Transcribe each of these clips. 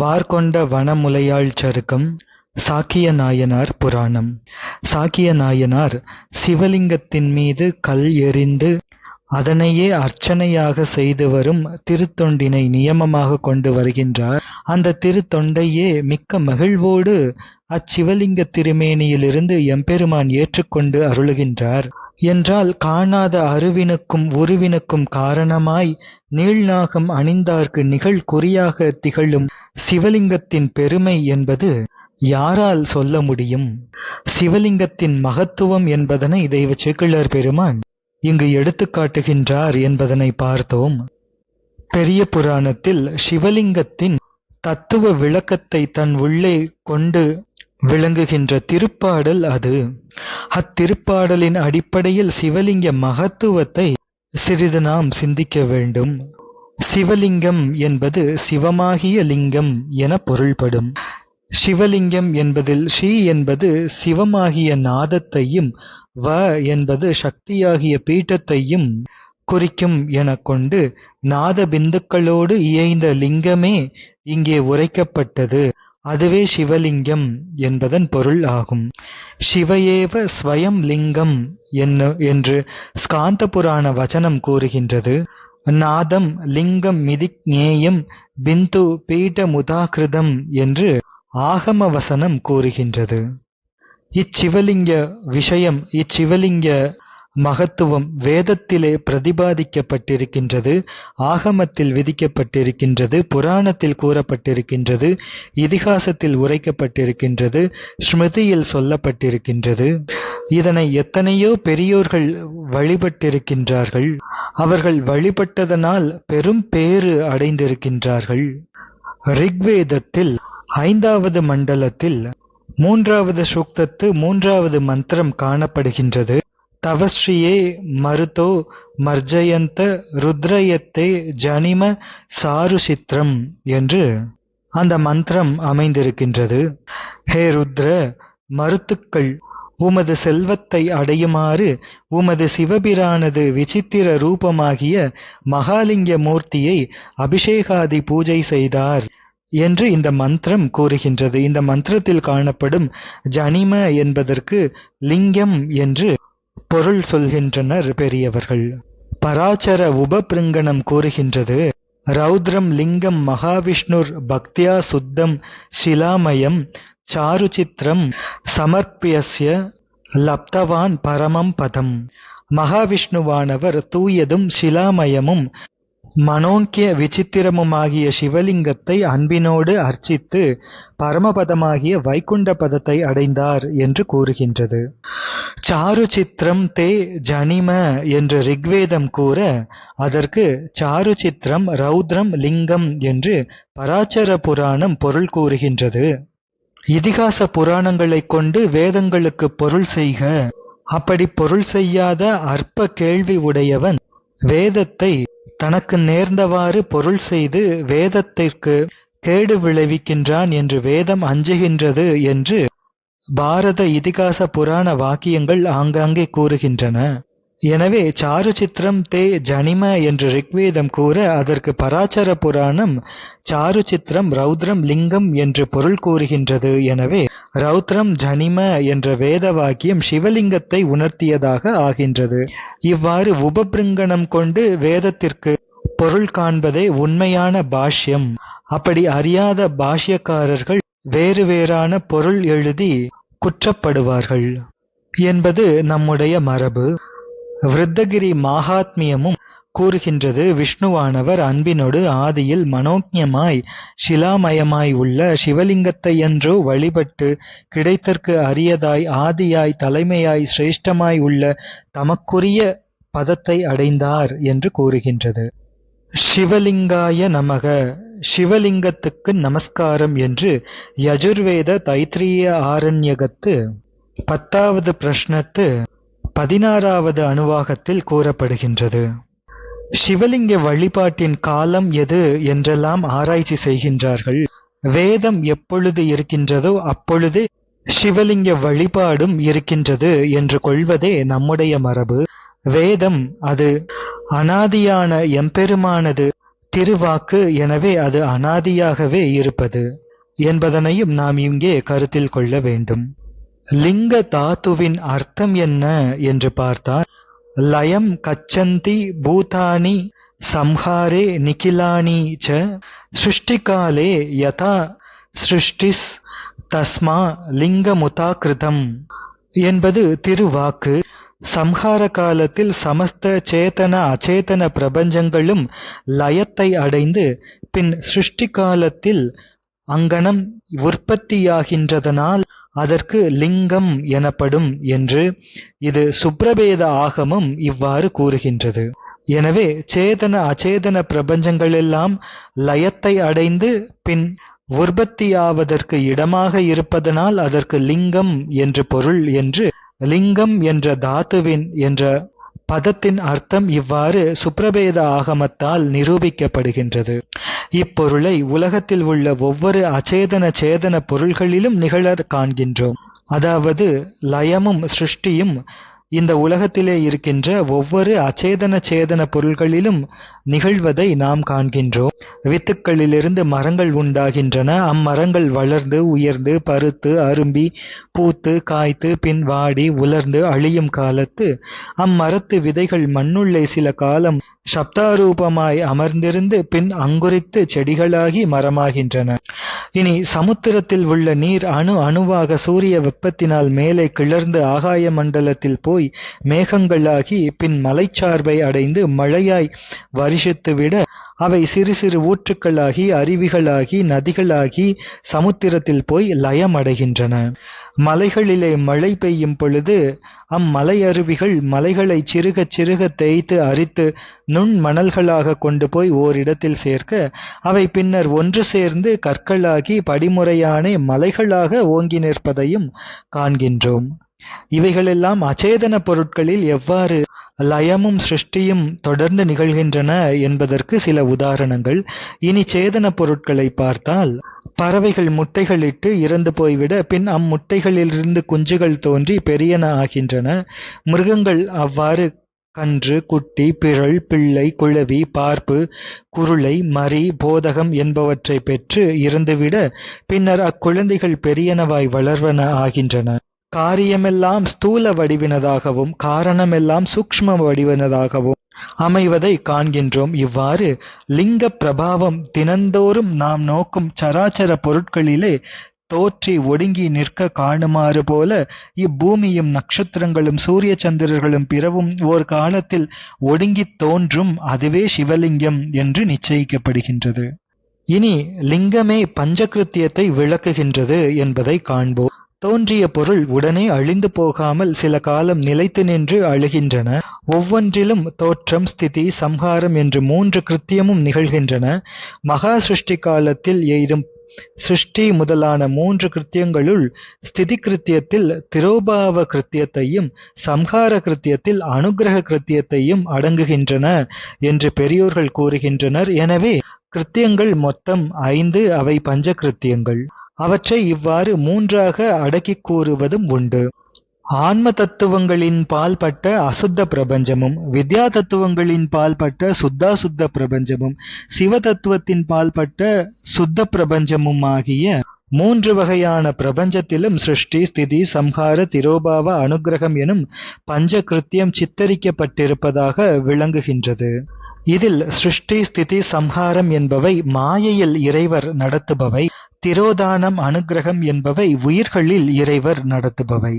வார்கொண்ட வனமுலையாள் சருக்கம் சாக்கிய நாயனார் புராணம். சாக்கிய நாயனார் சிவலிங்கத்தின் மீது கல் எறிந்து அதனையே அர்ச்சனையாக செய்து வரும் திருத்தொண்டினை நியமமாக கொண்டு வருகின்றார். அந்த திருத்தொண்டையே மிக்க மகிழ்வோடு அச்சிவலிங்க திருமேனியிலிருந்து எம்பெருமான் ஏற்றுக்கொண்டு அருளுகின்றார். என்றால் காணாத அருவினுக்கும் உருவினுக்கும் காரணமாய் நீள்நாகம் அணிந்தார்க்கு நிகழ் குறியாக திகழும் சிவலிங்கத்தின் பெருமை என்பது யாரால் சொல்ல முடியும்? சிவலிங்கத்தின் மகத்துவம் என்பதனை தெய்வ சேக்கிழார் பெருமான் இங்கு எடுத்து காட்டுகின்றார் என்பதனை பார்த்தோம். பெரிய புராணத்தில் சிவலிங்கத்தின் தத்துவ விளக்கத்தை தன் உள்ளே கொண்டு விளங்குகின்ற திருப்பாடல் அது. அத்திருப்பாடலின் அடிப்படையில் சிவலிங்க மகத்துவத்தை சிறிது நாம் சிந்திக்க வேண்டும். சிவலிங்கம் என்பது சிவமாகிய லிங்கம் என பொருள்படும். சிவலிங்கம் என்பதில் ஷி என்பது சிவமாகிய நாதத்தையும் வ என்பது சக்தியாகிய பீட்டத்தையும் குறிக்கும் என கொண்டு நாத பிந்துக்களோடு இயைந்த லிங்கமே இங்கே உரைக்கப்பட்டது. அதுவே சிவலிங்கம் என்பதன் பொருள் ஆகும். சிவயேவ ஸ்வயம் லிங்கம் என்ன என்று ஸ்காந்த புராண வச்சனம் கூறுகின்றது. நாதம் லிங்கம் மிதிக்ஞேயம் பிந்து பீட்டமுதாகிருதம் என்று ஆகம வசனம் கூறுகின்றது. இச்சிவலிங்க விஷயம் இச்சிவலிங்க மகத்துவம் வேதத்திலே பிரதிபாதிக்கப்பட்டிருக்கின்றது ஆகமத்தில் விதிக்கப்பட்டிருக்கின்றது புராணத்தில் கூறப்பட்டிருக்கின்றது இதிகாசத்தில் உரைக்கப்பட்டிருக்கின்றது ஸ்மிருதியில் சொல்லப்பட்டிருக்கின்றது. இதனை எத்தனையோ பெரியோர்கள் வழிபட்டிருக்கின்றார்கள். அவர்கள் வழிபட்டதனால் பெரும் பேறு அடைந்திருக்கின்றார்கள். ரிக்வேதத்தில் ஐந்தாவது மண்டலத்தில் மூன்றாவது சூக்தத்து மூன்றாவது மந்திரம் காணப்படுகின்றது. தவஸ்ரீயே மருத்தோ மர்ஜயந்த ருத்ரயத்தே ஜனிம சாருசித்திரம் என்று அந்த மந்திரம் அமைந்திருக்கின்றது. ஹே ருத்ர மருத்துக்கள் உமது செல்வத்தை அடையுமாறு உமது சிவபிரானது விசித்திர ரூபமாகிய மகாலிங்க மூர்த்தியை அபிஷேகாதி பூஜை செய்தார் என்று இந்த மந்திரம் கூறுகின்றது. இந்த மந்திரத்தில் காணப்படும் ஜனிம என்பதற்கு லிங்கம் என்று பொருள் சொல்கின்றனர் பெரியவர்கள். பராச்சர உபபிருங்கணம் கூறுகின்றது. ரௌத்ரம் லிங்கம் மகாவிஷ்ணுர் பக்தியா சுத்தம் சிலாமயம் சாருசித்திரம் சமர்ப்பியஸ்ய லப்தவான் பரமம் பதம். மகாவிஷ்ணுவானவர் தூயதும் சிலாமயமும் மனோங்கிய விசித்திரமுமாகிய சிவலிங்கத்தை அன்பினோடு அர்ச்சித்து பரமபதமாகிய வைகுண்ட பதத்தை அடைந்தார் என்று கூறுகின்றது. சாரு சித்திரம் தே ஜனிம என்று ரிக்வேதம் கூற அதற்கு சாரு சித்திரம் ரௌத்ரம் லிங்கம் என்று பராச்சர புராணம் பொருள் கூறுகின்றது. இதிகாச புராணங்களைக் கொண்டு வேதங்களுக்கு பொருள் செய்க. அப்படி பொருள் செய்யாத அற்ப கேள்வி உடையவன் வேதத்தை தனக்கு நேர்ந்தவாறு பொருள் செய்து வேதத்திற்கு கேடு விளைவிக்கின்றான் என்று வேதம் அஞ்சுகின்றது என்று பாரத இதிகாச புராண வாக்கியங்கள் ஆங்காங்கே கூறுகின்றன. எனவே சாரு சித்திரம் தே ஜனிம என்று ரிக்வேதம் கூற அதற்கு பராச்சர புராணம் சாரு சித்திரம் ரௌத்ரம் லிங்கம் என்று பொருள் கூறுகின்றது. எனவே ரௌத்ரம் ஜனிம என்ற வேத வாக்கியம் சிவலிங்கத்தை உணர்த்தியதாக ஆகின்றது. இவ்வாறு உபபிருங்கணம் கொண்டு வேதத்திற்கு பொருள் காண்பதே உண்மையான பாஷ்யம். அப்படி அறியாத பாஷ்யக்காரர்கள் வேறு வேறான பொருள் எழுதி குற்றப்படுவார்கள் என்பது நம்முடைய மரபு. விருத்தகிரி மாகாத்மியமும் கூறுகின்றது விஷ்ணுவானவர் அன்பினோடு ஆதியில் மனோக்ஞமாய் சிலாமயமாய் உள்ள சிவலிங்கத்தையன்றோ வழிபட்டு கிடைத்தற்கு அரியதாய் ஆதியாய் தலைமையாய் சிரேஷ்டமாய் உள்ள தமக்குரிய பதத்தை அடைந்தார் என்று கூறுகின்றது. சிவலிங்காய நமக சிவலிங்கத்துக்கு நமஸ்காரம் என்று யஜுர்வேத தைத்திரிய ஆரண்யகத்து பத்தாவது பிரஷ்னத்து பதினாறாவது அணுவாகத்தில் கூறப்படுகின்றது. சிவலிங்க வழிபாட்டின் காலம் எது என்றெல்லாம் ஆராய்ச்சி செய்கின்றார்கள்? வேதம் எப்பொழுது இருக்கின்றதோ அப்பொழுது சிவலிங்க வழிபாடும் இருக்கின்றது என்று கொள்வதே நம்முடைய மரபு. வேதம் அது அனாதியான எம்பெருமானது திருவாக்கு எனவே அது அனாதியாகவே இருப்பது என்பதனையும் நாம் இங்கே கருத்தில் கொள்ள வேண்டும். லிங்க தாத்துவின் அர்த்தம் என்ன என்று பார்த்தால் லயம் கச்சந்தி பூதானி சம்ஹாரே நிகிலானி ச சுஷ்டிகாலே யதா சிருஷ்டிஸ் தஸ்மா லிங்கமுதாகிருதம் என்பது திருவாக்கு. சம்ஹார காலத்தில் சமஸ்த சேதன அச்சேதன பிரபஞ்சங்களும் லயத்தை அடைந்து பின் சிருஷ்டி காலத்தில் அங்கனம் உற்பத்தியாகின்றதனால் அதற்கு லிங்கம் எனப்படும் என்று இது சுப்ரபேத ஆகமம் இவ்வாறு கூறுகின்றது. எனவே சேதன அச்சேதன பிரபஞ்சங்களெல்லாம் லயத்தை அடைந்து பின் உற்பத்தியாவதற்கு இடமாக இருப்பதனால் அதற்கு லிங்கம் என்று பொருள் என்று லிங்கம் என்ற தாத்துவின் என்ற பதத்தின் அர்த்தம் இவ்வாறு சுப்ரபேத ஆகமத்தால் நிரூபிக்கப்படுகின்றது. இப்பொருளை உலகத்தில் உள்ள ஒவ்வொரு அச்சேதன சேதன பொருள்களிலும் நிகழ காண்கின்றோம். அதாவது லயமும் சிருஷ்டியும் இந்த உலகத்திலே இருக்கின்ற ஒவ்வொரு அச்சேதன சேதன பொருள்களிலும் நிகழ்வதை நாம் காண்கின்றோம். வித்துக்களிலிருந்து மரங்கள் உண்டாகின்றன. அம்மரங்கள் வளர்ந்து உயர்ந்து பருத்து அரும்பி பூத்து காய்த்து பின் வாடி உலர்ந்து அழியும் காலத்து அம்மரத்து விதைகள் மண்ணுள்ளே சில காலம் சப்தாரூபமாய் அமர்ந்திருந்து பின் அங்குரித்து செடிகளாகி மரமாகின்றன. இனி சமுத்திரத்தில் உள்ள நீர் அணு அணுவாக சூரிய வெப்பத்தினால் மேலே கிளர்ந்து ஆகாய மண்டலத்தில் போய் மேகங்களாகி பின் மலைச்சார்பை அடைந்து மழையாய் வருஷித்துவிட அவை சிறு சிறு ஊற்றுக்களாகி அருவிகளாகி நதிகளாகி சமுத்திரத்தில் போய் லயமடைகின்றன. மலைகளிலே மழை பெய்யும் பொழுது அம்மலை அருவிகள் மலைகளை சிறுக சிறுக தேய்த்து அரித்து நுண் மணல்களாக கொண்டு போய் ஓரிடத்தில் சேர்க்க அவை பின்னர் ஒன்று சேர்ந்து கற்களாகி படிமுறையானே மலைகளாக ஓங்கி நிற்பதையும் காண்கின்றோம். இவைகளெல்லாம் அச்சேதன பொருட்களில் எவ்வாறு லயமும் சிருஷ்டியும் தொடர்ந்து நிகழ்கின்றன என்பதற்கு சில உதாரணங்கள். இனி சேதன பொருட்களை பார்த்தால் பறவைகள் முட்டைகளிட்டு இறந்து போய்விட பின் அம்முட்டைகளிலிருந்து குஞ்சுகள் தோன்றி பெரியன ஆகின்றன. மிருகங்கள் அவ்வாறு கன்று குட்டி பிறள் பிள்ளை குழவி பார்ப்பு குருளை மரி போதகம் என்பவற்றை பெற்று இறந்துவிட பின்னர் அக்குழந்தைகள் பெரியனவாய் வளர்வன ஆகின்றன. காரியமெல்லாம் ஸ்தூல வடிவினதாகவும் காரணமெல்லாம் சூக்ஷ்ம வடிவினதாகவும் அமைவதை காண்கின்றோம். இவ்வாறு லிங்க பிரபாவம் தினந்தோறும் நாம் நோக்கும் சராச்சர பொருட்களிலே தோற்றி ஒடுங்கி நிற்க காணுமாறு போல இப்பூமியும் நட்சத்திரங்களும் சூரிய சந்திரர்களும் பிறவும் ஓர் காலத்தில் ஒடுங்கித் தோன்றும் அதுவே சிவலிங்கம் என்று நிச்சயிக்கப்படுகின்றது. இனி லிங்கமே பஞ்சகிருத்தியத்தை விளக்குகின்றது என்பதை காண்போம். தோன்றிய பொருள் உடனே அழிந்து போகாமல் சில காலம் நிலைத்து நின்று அழுகின்றன. ஒவ்வொன்றிலும் தோற்றம் ஸ்திதி சம்ஹாரம் என்று மூன்று கிருத்தியமும் நிகழ்கின்றன. மகா சிருஷ்டி காலத்தில் எய்தும் சிருஷ்டி முதலான மூன்று கிருத்தியங்களுள் ஸ்திதி கிருத்தியத்தில் திரோபாவ கிருத்தியத்தையும் சம்ஹார கிருத்தியத்தில் அனுகிரக கிருத்தியத்தையும் அடங்குகின்றன என்று பெரியோர்கள் கூறுகின்றனர். எனவே கிருத்தியங்கள் மொத்தம் ஐந்து அவை பஞ்ச கிருத்தியங்கள். அவற்றை இவ்வாறு மூன்றாக அடக்கிக் கூறுவதும் உண்டு. ஆன்ம தத்துவங்களின் பால்பட்ட அசுத்த பிரபஞ்சமும் வித்யா தத்துவங்களின் பால்பட்ட சுத்தாசுத்த பிரபஞ்சமும் சிவ தத்துவத்தின் பால்பட்ட சுத்த பிரபஞ்சமும் ஆகிய மூன்று வகையான பிரபஞ்சத்திலும் சிருஷ்டி ஸ்திதி சம்ஹார திரோபாவ அனுகிரகம் எனும் பஞ்ச கிருத்தியம் சித்தரிக்கப்பட்டிருப்பதாக விளங்குகின்றது. இதில் சிருஷ்டி ஸ்திதி சம்ஹாரம் என்பவை மாயையில் இறைவர் நடத்துபவை திரோதானம் அனுகிரகம் என்பவை உயிர்களில் இறைவர் நடத்துபவை.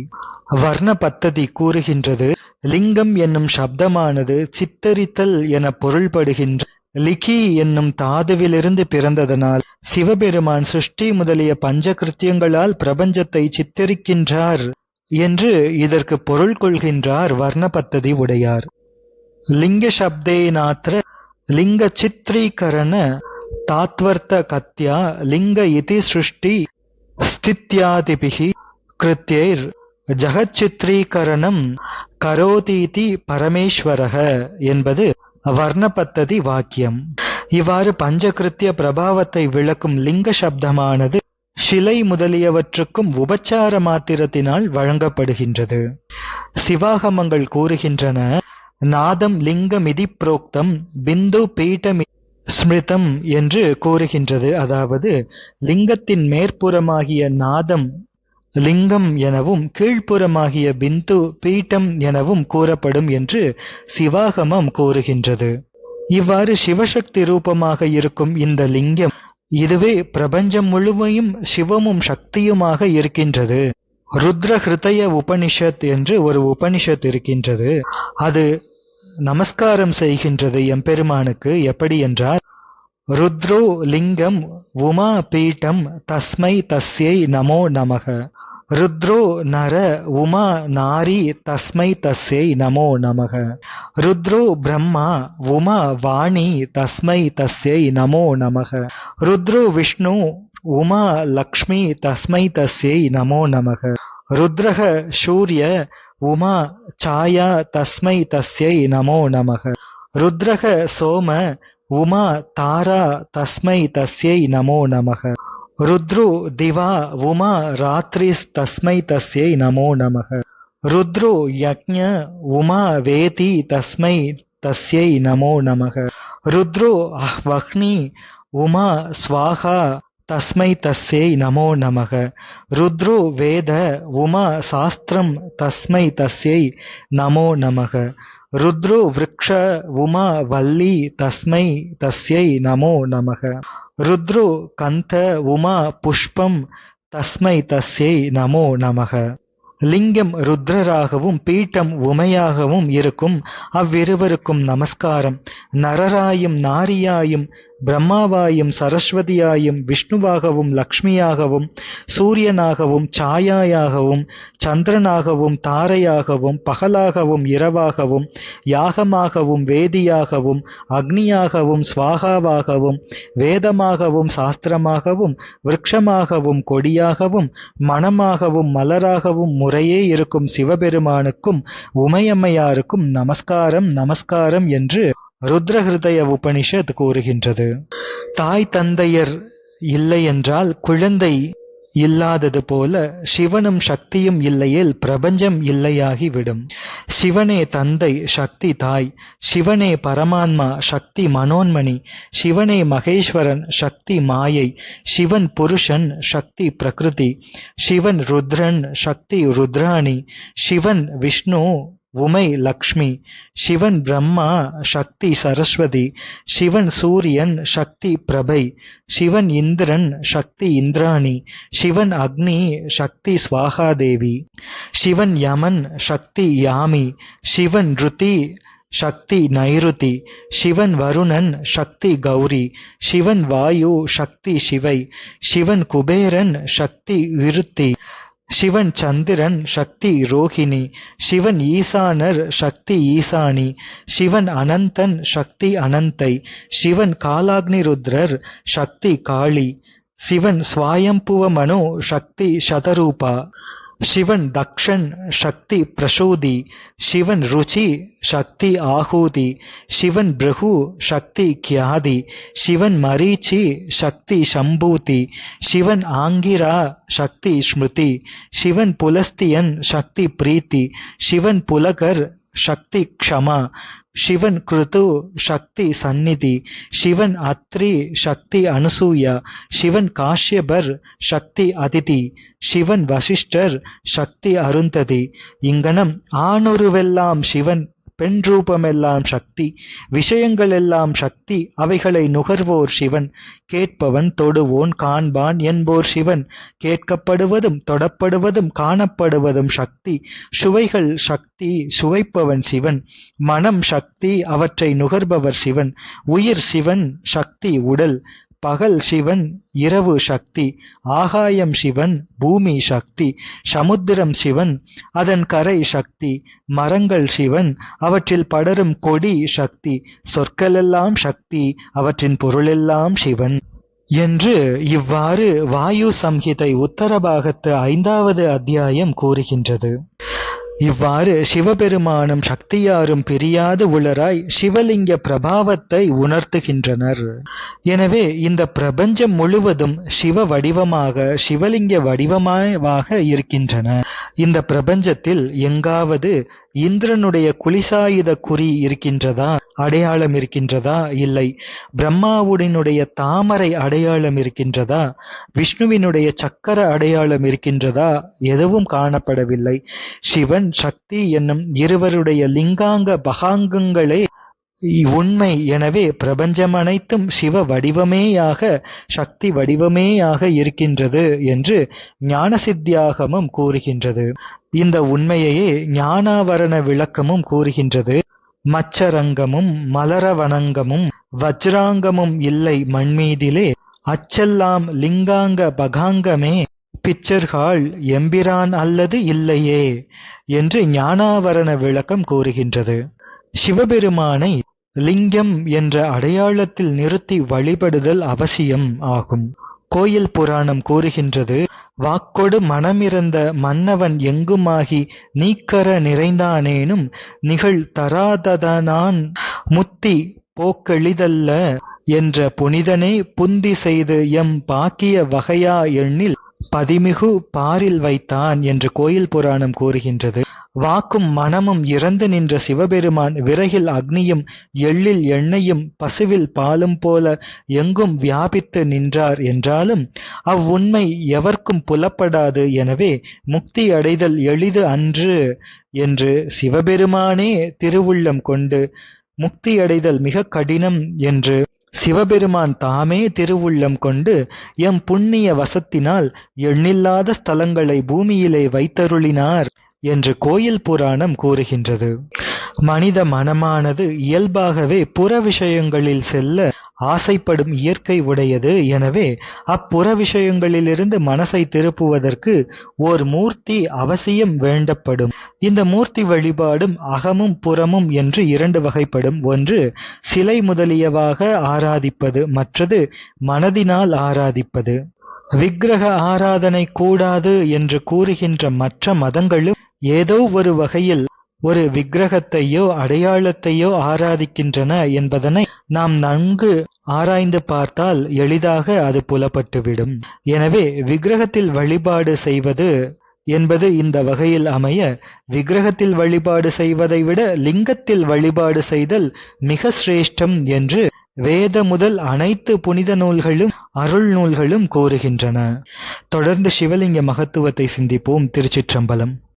வர்ண பத்ததி கூறுகின்றது லிங்கம் என்னும் சப்தமானது சித்தரித்தல் என பொருள்படுகின்ற லிகி என்னும் தாதுவிலிருந்து பிறந்ததனால் சிவபெருமான் சிருஷ்டி முதலிய பஞ்ச கிருத்தியங்களால் பிரபஞ்சத்தை சித்தரிக்கின்றார் என்று இதற்கு பொருள் கொள்கின்றார் வர்ணபத்ததி உடையார். லிங்க சப்தேனாத்திர லிங்க தாத்வர்த்த கத்யா லிங்க இதி சிருஷ்டி ஸ்தித்யாதிபிகி கிருத்தியைர் ஜகச்சித்ரீகரணம் கரோதீதி பரமேஸ்வரக என்பது வர்ணபத்ததி வாக்கியம். இவ்வாறு பஞ்சகிருத்திய பிரபாவத்தை விளக்கும் லிங்க சப்தமானது சிலை முதலியவற்றுக்கும் உபச்சார மாத்திரத்தினால் வழங்கப்படுகின்றது. சிவாகமங்கள் கூறுகின்றன நாதம் லிங்க மிதி புரோக்தம் பிந்து பீட்டமி ஸ்மிருதம் என்று கூறுகின்றது. அதாவது லிங்கத்தின் மேற்புறமாகிய நாதம் லிங்கம் எனவும் கீழ்ப்புறமாகிய பிந்து பீட்டம் எனவும் கூறப்படும் என்று சிவாகமம் கூறுகின்றது. இவ்வாறு சிவசக்தி ரூபமாக இருக்கும் இந்த லிங்கம் இதுவே பிரபஞ்சம் முழுமையும் சிவமும் சக்தியுமாக இருக்கின்றது. ருத்ர ஹிருதய உபனிஷத் என்று ஒரு உபனிஷத் இருக்கின்றது. அது நமஸ்காரம் செய்கின்றது எம்பெருமானுக்கு. எப்படி என்றால் ருத்ரோ லிங்கம் உமா பீட்டம் தஸ்மை தஸ்யை நமோ நமக. ருத்ரோ நர உமா நாரி தஸ்மை தஸ்யை நமோ நமக. ருத்ரோ பிரம்மா உமா வாணி தஸ்மை தஸ்யை நமோ நமக. ருத்ரோ விஷ்ணு உமா லக்ஷ்மி தஸ்மை தஸ்யை நமோ நமக. ருத்ரக சூரிய உமா சாயா தஸ்மை தஸ்யை நமோ நமக. ருத்ரக சோம உமா தாரா தஸ்மை தஸ்யை நமோ நமக. ருத்ரு திவா உமா ராத்ரிஸ் தஸ்மை தஸ்யை நமோ நமக. ருத்ரு யக்ஞ உமா வேதி தஸ்மை தஸ்யை நமோ நமக. ருத்ரு வஹ்னி உமா ஸ்வாகா தஸ்மை தஸ்யை நமோ நமக. ருத்ரு வேத உமா சாஸ்திரம் தஸ்மை தஸ்யை நமோ நமக. ருத்ரு விரக்ஷ உமா வல்லி தஸ்மை தஸ்யை நமோ நமக. ருத்ரு கந்த உமா புஷ்பம் தஸ்மை தஸ்யை நமோ நமக. லிங்கம் ருத்ரராகவும் பீட்டம் உமையாகவும் இருக்கும். அவ்விருவருக்கும் நமஸ்காரம். நரராயும் நாரியாயும் பிரம்மாவாயும் சரஸ்வதியாயும் விஷ்ணுவாகவும் லக்ஷ்மியாகவும் சூரியனாகவும் சாயாயாகவும் சந்திரனாகவும் தாரையாகவும் பகலாகவும் இரவாகவும் யாகமாகவும் வேதியாகவும் அக்னியாகவும் ஸ்வாகாவாகவும் வேதமாகவும் சாஸ்திரமாகவும் விரக்ஷமாகவும் கொடியாகவும் மனமாகவும் மலராகவும் முறையே இருக்கும் சிவபெருமானுக்கும் உமையம்மையாருக்கும் நமஸ்காரம் நமஸ்காரம் என்று ருத்ரஹிருதய உபனிஷத் கூறுகின்றது. தாய் தந்தையர் இல்லை என்றால் குழந்தை இல்லாதது போல சிவனும் சக்தியும் இல்லையேல் பிரபஞ்சம் இல்லையாகிவிடும். சிவனே தந்தை சக்தி தாய். சிவனே பரமான்மா சக்தி மனோன்மணி. சிவனே மகேஸ்வரன் சக்தி மாயை. சிவன் புருஷன் சக்தி பிரகிருதி. சிவன் ருத்ரன் சக்தி ருத்ராணி. சிவன் விஷ்ணு உமை லக்ஷ்மி சிவன் பிரம்மா சக்தி சரஸ்வதி சிவன் சூரியன் சக்தி பிரபை சிவன் இந்திரன் சக்தி இந்திராணி சிவன் அக்னி சக்தி ஸ்வாகாதேவி சிவன் யமன் சக்தி யாமி சிவன் ருதி சக்தி நைருதி சிவன் வருணன் சக்தி கௌரி சிவன் வாயு சக்தி சிவை சிவன் குபேரன் சக்தி விருத்தி சிவன் சந்திரன் சக்தி ரோஹிணி சிவன் ஈசானர் சக்தி ஈசானி சிவன் அனந்தன் சக்தி அனந்தை சிவன் காலாக்னி ருத்ரர் சக்தி காளி சிவன் சுவாயம்புவ மனோ சக்தி சதரூபா. சிவன் தக்ஷன் சக்தி பிரசூதி சிவன் ருச்சி சக்தி ஆகூதி சிவன் பிரகு சக்தி கியாதி சிவன் மரீச்சி சக்தி சம்பூதி சிவன் ஆங்கிரா சக்தி ஸ்மிருதி சிவன் புலஸ்தியன் சக்தி பிரீத்தி சிவன் புலகர் சக்தி க்ஷமா சிவன் கிருத்து சக்தி சந்நிதி சிவன் அத்ரி சக்தி அனுசூயா சிவன் காஷ்யபர் சக்தி அதிதி சிவன் வசிஷ்டர் சக்தி அருந்ததி. இங்கனம் ஆணுருவெல்லாம் சிவன் பெண் ரூபமெல்லாம் சக்தி விஷயங்கள் எல்லாம் சக்தி அவைகளை நுகர்வோர் சிவன். கேட்பவன் தொடுவோன் காண்பான் என்போர் சிவன். கேட்கப்படுவதும் தொடப்படுவதும் காணப்படுவதும் சக்தி. சுவைகள் சக்தி சுவைப்பவன் சிவன். மனம் சக்தி அவற்றை நுகர்பவர் சிவன். உயிர் சிவன் சக்தி உடல். பகல் சிவன் இரவு சக்தி ஆகாயம் சிவன் பூமி சக்தி சமுத்திரம் சிவன் அதன் கரை சக்தி மரங்கள் சிவன் அவற்றில் படரும் கொடி சக்தி சொற்களெல்லாம் சக்தி அவற்றின் பொருளெல்லாம் சிவன். என்று இவ்வாறு வாயு சம்ஹிதை உத்தரபாகத்து ஐந்தாவது அத்தியாயம் கூறுகின்றது. இவ்வாறு சிவபெருமானும் சக்தியாரும் பிரியாது உளராய் சிவலிங்க பிரபாவத்தை உணர்த்துகின்றனர். எனவே இந்த பிரபஞ்சம் முழுவதும் சிவ வடிவமாக சிவலிங்க வடிவமாக இருக்கின்றன. இந்த பிரபஞ்சத்தில் எங்காவது இந்திரனுடைய குலிசாயுத குறி இருக்கின்றதா? அடையாளம் இருக்கின்றதா? இல்லை. பிரம்மாவுடனுடைய தாமரை அடையாளம் இருக்கின்றதா? விஷ்ணுவினுடைய சக்கர அடையாளம் இருக்கின்றதா? எதுவும் காணப்படவில்லை. சிவன் சக்தி என்னும் இருவருடைய லிங்காங்க பகாங்கங்களே உண்மை. எனவே பிரபஞ்சமனைத்தும் சிவ வடிவமேயாக சக்தி வடிவமேயாக இருக்கின்றது என்று ஞானசித்தியாகமும் கூறுகின்றது. இந்த உண்மையையே ஞானாவரண விளக்கமும் கூறுகின்றது. மச்சரங்கமும் மலரவணங்கமும் வஜ்ராங்கமும் இல்லை மண்மீதிலே அச்செல்லாம் லிங்காங்க பகாங்கமே பிச்சர்கள் எம்பிரான் அல்லது இல்லையே என்று ஞானாவரண விளக்கம் கூறுகின்றது. சிவபெருமானை லிங்கம் என்ற அடையாளத்தில் நிறுத்தி வழிபடுதல் அவசியம் ஆகும். கோயில் புராணம் கூறுகின்றது வாக்கொடு மனமிறந்த மன்னவன் எங்குமாகி நீக்கர நிறைந்தானேனும் நிகழ் தராததனான் முத்தி போக்கெளிதல்ல என்ற புனிதனே புந்தி செய்து எம் பாக்கிய வகையா எண்ணில் பதிமிகு பாரில் வைத்தான் என்று கோயில் புராணம் கூறுகின்றது. வாக்கும் மனமும் இறந்து நின்ற சிவபெருமான் விறகில் அக்னியும் எள்ளில் எண்ணெயும் பசுவில் பாலும் போல எங்கும் வியாபித்து நின்றார் என்றாலும் அவ்வுண்மை எவர்க்கும் புலப்படாது எனவே முக்தி அடைதல் எளிது அன்று என்று சிவபெருமானே திருவுள்ளம் கொண்டு முக்தி அடைதல் மிக கடினம் என்று சிவபெருமான் தாமே திருவுள்ளம் கொண்டு எம் புண்ணிய வசத்தினால் எண்ணில்லாத ஸ்தலங்களை பூமியிலே வைத்தருளினார். என்று கோயில் புராணம் கூறுகின்றது. மனித மனமானது இயல்பாகவே புற விஷயங்களில் செல்ல ஆசைப்படும் இயற்கை உடையது. எனவே அப்புற விஷயங்களிலிருந்து மனசை திருப்புவதற்கு ஓர் மூர்த்தி அவசியம் வேண்டப்படும். இந்த மூர்த்தி வழிபாடும் அகமும் புறமும் என்று இரண்டு வகைப்படும். ஒன்று சிலை முதலியவாக ஆராதிப்பது மற்றது மனதினால் ஆராதிப்பது. விக்கிரக ஆராதனை கூடாது என்று கூறுகின்ற மற்ற மதங்களும் ஏதோ ஒரு வகையில் ஒரு விக்கிரகத்தையோ அடையாளத்தையோ ஆராதிக்கின்றன என்பதனை நாம் நன்கு ஆராய்ந்து பார்த்தால் எளிதாக அது புலப்பட்டுவிடும். எனவே விக்கிரகத்தில் வழிபாடு செய்வது என்பது இந்த வகையில் அமைய விக்கிரகத்தில் வழிபாடு செய்வதை விட லிங்கத்தில் வழிபாடு செய்தல் மிக சிரேஷ்டம் என்று வேத முதல் அனைத்து புனித நூல்களும் அருள் நூல்களும் கூறுகின்றன. தொடர்ந்து சிவலிங்க மகத்துவத்தை சிந்திப்போம் திருச்சிற்றம்பலம்.